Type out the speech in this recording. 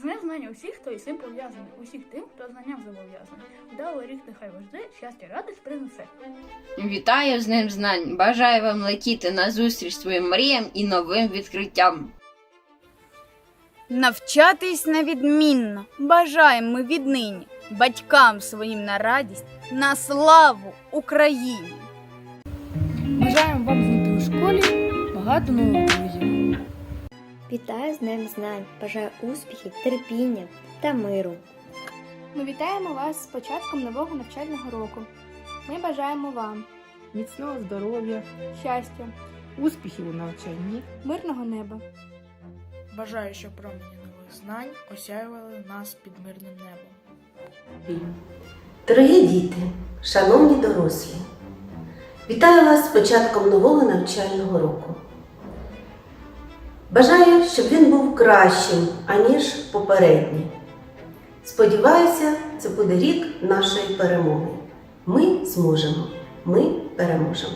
З ним знання усіх, хто із цим пов'язаний, усіх тим, хто знанням зобов'язаний. Вдалий рік нехай вас жде, щастя, радість принесе. Вітаю з ним знань. Бажаю вам летіти назустріч своїм мріям і новим відкриттям. Навчатись невідмінно бажаємо ми віднині батькам своїм на радість, на славу Україні. Бажаємо вам знайти у школі багато нових друзів. Вітаю з Днем знань, бажаю успіхів, терпіння та миру. Ми вітаємо вас з початком нового навчального року. Ми бажаємо вам міцного здоров'я, щастя, успіхів у навчанні. мирного неба. Бажаю, щоб промені нових знань осяювали нас під мирним небом. Дорогі діти, шановні дорослі, вітаю вас з початком нового навчального року. Бажаю, щоб він був кращим, аніж попередній. Сподіваюся, це буде рік нашої перемоги. Ми зможемо, ми переможемо.